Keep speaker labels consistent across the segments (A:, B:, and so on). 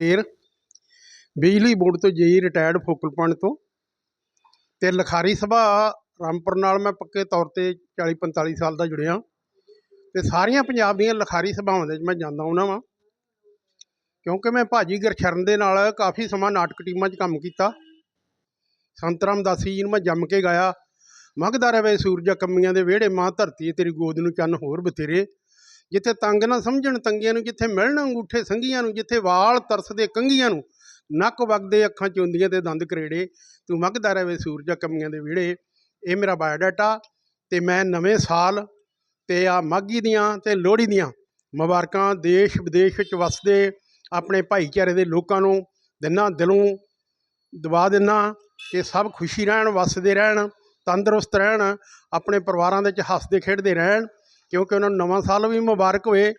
A: ਫੇਰ ਬਿਜਲੀ ਬੋਰਡ ਤੋਂ ਜੇਈ ਰਿਟਾਇਰਡ ਫੋਕਲ ਪੁਆਇੰਟ ਤੋਂ ਤੇ ਲਖਾਰੀ ਸਭਾ ਰਾਮਪੁਰ ਨਾਲ ਮੈਂ ਪੱਕੇ ਤੌਰ ਤੇ 40 45 ਸਾਲ ਦਾ ਜੁੜਿਆ ਤੇ ਸਾਰੀਆਂ ਪੰਜਾਬ ਦੀਆਂ ਲਖਾਰੀ ਸਭਾਵਾਂ ਦੇ ਵਿੱਚ ਮੈਂ ਜਾਂਦਾ ਹੁੰਦਾ ਵਾਂ। ਕਿਉਂਕਿ ਮੈਂ ਭਾਜੀ ਗਰਸ਼ਰਨ ਦੇ ਨਾਲ ਕਾਫੀ ਸਮਾਂ ਨਾਟਕ ਟੀਮਾਂ 'ਚ ਕੰਮ ਕੀਤਾ। ਸੰਤ ਰਾਮਦਾਸੀ ਜੀ ਨੂੰ ਮੈਂ ਜੰਮ ਕੇ ਗਾਇਆ। ਮਗਦਾ ਰਵੇ ਸੂਰਜਾ ਕੰਮੀਆਂ ਦੇ ਵਿਹੜੇ, ਮਾਂ ਧਰਤੀ ਤੇਰੀ ਗੋਦ ਨੂੰ ਚੰਨ ਹੋਰ ਬਥੇਰੇ। ਜਿੱਥੇ ਤੰਗ ਨਾ ਸਮਝਣ, ਤੰਗੀਆਂ ਨੂੰ ਜਿੱਥੇ ਮਿਲਣ ਅੰਗੂਠੇ ਸੰਗੀਆਂ ਨੂੰ, ਜਿੱਥੇ ਵਾਲ ਤਰਸਦੇ ਕੰਗੀਆਂ ਨੂੰ, ਨੱਕ ਵਗਦੇ ਅੱਖਾਂ ਚੁੰਦੀਆਂ ਤੇ ਦੰਦ ਕਰੇੜੇ, ਤੂੰ ਮਗਦਾ ਰਵੇ ਸੂਰਜਾ ਕੰਮੀਆਂ ਦੇ ਵਿਹੜੇ। ਇਹ ਮੇਰਾ ਬਾਇਓਡਾਟਾ ਤੇ ਮੈਂ ਨਵੇਂ ਸਾਲ ਤੇ ਆ ਮਾਘੀ ਦੀਆਂ ਤੇ ਲੋਹੜੀ ਦੀਆਂ ਮੁਬਾਰਕਾਂ ਦੇਸ਼ ਵਿਦੇਸ਼ ਵਿੱਚ ਵਸਦੇ ਆਪਣੇ ਭਾਈਚਾਰੇ ਦੇ ਲੋਕਾਂ ਨੂੰ ਦਿਨਾਂ ਦਿਲੋਂ ਦਵਾ ਦਿੰਦਾ ਕਿ ਸਭ ਖੁਸ਼ੀ ਰਹਿਣ, ਵਸਦੇ ਰਹਿਣ, ਤੰਦਰੁਸਤ ਰਹਿਣ, ਆਪਣੇ ਪਰਿਵਾਰਾਂ ਦੇ ਵਿੱਚ ਹੱਸਦੇ ਖੇਡਦੇ ਰਹਿਣ। ਕਿਉਂਕਿ ਉਹਨਾਂ ਨੂੰ ਨਵਾਂ ਸਾਲ ਵੀ ਮੁਬਾਰਕ ਹੋਏ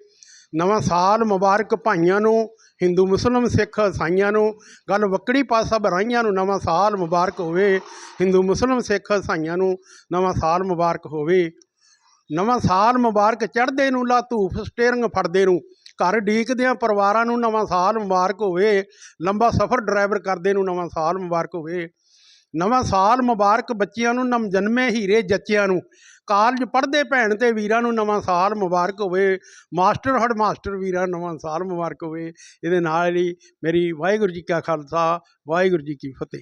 A: ਨਵਾਂ ਸਾਲ ਮੁਬਾਰਕ ਭਾਈਆਂ ਨੂੰ, ਹਿੰਦੂ, ਮੁਸਲਮ, ਸਿੱਖ ਇਸਾਈਆਂ ਨੂੰ, ਗੱਲ ਵੱਕੜੀ ਪਾਸਾ ਬਰਾਈਆਂ ਨੂੰ ਨਵਾਂ ਸਾਲ ਮੁਬਾਰਕ ਹੋਵੇ, ਹਿੰਦੂ, ਮੁਸਲਮ, ਸਿੱਖ ਇਸਾਈਆਂ ਨੂੰ ਨਵਾਂ ਸਾਲ ਮੁਬਾਰਕ ਹੋਵੇ। ਨਵਾਂ ਸਾਲ ਮੁਬਾਰਕ ਚੜ੍ਹਦੇ ਨੂੰ, ਲਾ ਧੂਫ ਸਟੇਰਿੰਗ ਫੜਦੇ ਨੂੰ, ਘਰ ਡੀਕਦਿਆਂ ਪਰਿਵਾਰਾਂ ਨੂੰ ਨਵਾਂ ਸਾਲ ਮੁਬਾਰਕ ਹੋਵੇ, ਲੰਬਾ ਸਫ਼ਰ ਡਰਾਈਵਰ ਕਰਦੇ ਨੂੰ ਨਵਾਂ ਸਾਲ ਮੁਬਾਰਕ ਹੋਵੇ। ਨਵਾਂ ਸਾਲ ਮੁਬਾਰਕ ਬੱਚਿਆਂ ਨੂੰ ਨਮ ਜਨਮੇ ਹੀਰੇ ਜੱਚਿਆਂ ਨੂੰ ਕਾਲਜ ਪੜ੍ਹਦੇ ਭੈਣ ਤੇ ਵੀਰਾਂ ਨੂੰ ਨਵਾਂ ਸਾਲ ਮੁਬਾਰਕ ਹੋਵੇ ਮਾਸਟਰ ਹੜ ਮਾਸਟਰ ਵੀਰਾਂ ਨੂੰ ਨਵਾਂ ਸਾਲ ਮੁਬਾਰਕ ਹੋਵੇ। ਇਹਦੇ ਨਾਲ ਹੀ ਮੇਰੀ ਵਾਹਿਗੁਰੂ ਜੀ ਕਾ ਖਾਲਸਾ, ਵਾਹਿਗੁਰੂ ਜੀ ਕੀ ਫਤਿਹ।